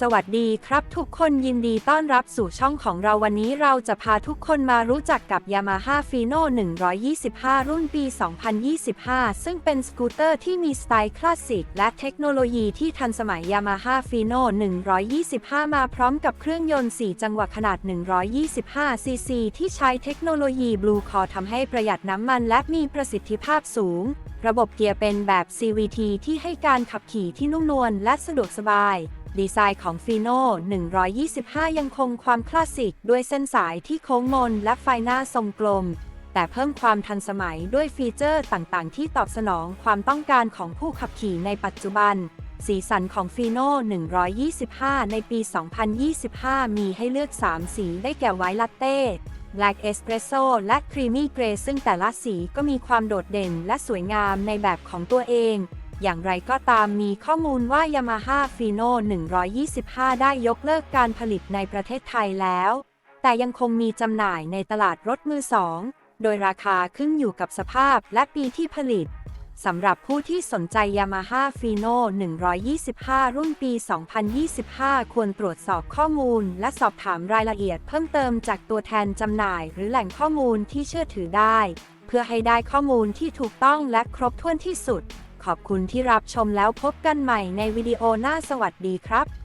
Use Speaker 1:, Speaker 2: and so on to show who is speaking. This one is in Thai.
Speaker 1: สวัสดีครับทุกคนยินดีต้อนรับสู่ช่องของเราวันนี้เราจะพาทุกคนมารู้จักกับ Yamaha Fino 125 รุ่นปี 2025 ซึ่งเป็นสกูตเตอร์ที่มีสไตล์คลาสสิก และเทคโนโลยีที่ทันสมัย Yamaha Fino 125 มาพร้อมกับเครื่องยนต์ 4 จังหวะขนาด 125 ซีซีที่ใช้เทคโนโลยี Blue Core ทำให้ประหยัดน้ำมันและมีประสิทธิภาพสูง ระบบเกียร์เป็นแบบ CVT ที่ให้การขับขี่ที่นุ่มนวลและสะดวกสบาย ดีไซน์ของ Fino 125 ยังคงความคลาสสิก ด้วยเส้นสายที่โค้งมนและไฟหน้าทรงกลม แต่เพิ่มความทันสมัยด้วยฟีเจอร์ต่างๆ ที่ตอบสนองความต้องการของผู้ขับขี่ในปัจจุบัน สีสันของ Fino 125 ในปี 2025 มีให้เลือก 3 สีได้แก่ไวท์ลัตเต้ Black Espresso และ Creamy Grey ซึ่งแต่ละสีก็มีความโดดเด่นและสวยงามในแบบของตัวเอง อย่างไรก็ตามมีข้อมูลว่า Yamaha Fino 125 ได้ยกเลิกการผลิตในประเทศไทยแล้ว แต่ยังคงมีจำหน่ายในตลาดรถมือสอง โดยราคาขึ้นอยู่กับสภาพและปีที่ผลิตสำหรับผู้ที่สนใจ Yamaha Fino 125 รุ่นปี 2025 ควรตรวจสอบข้อมูล และสอบถามรายละเอียดเพิ่มเติมจากตัวแทนจำหน่าย หรือแหล่งข้อมูลที่เชื่อถือได้ เพื่อให้ได้ข้อมูลที่ถูกต้องและครบถ้วนที่สุด ขอบคุณที่รับชมแล้วพบกันใหม่ในวิดีโอหน้าสวัสดีครับ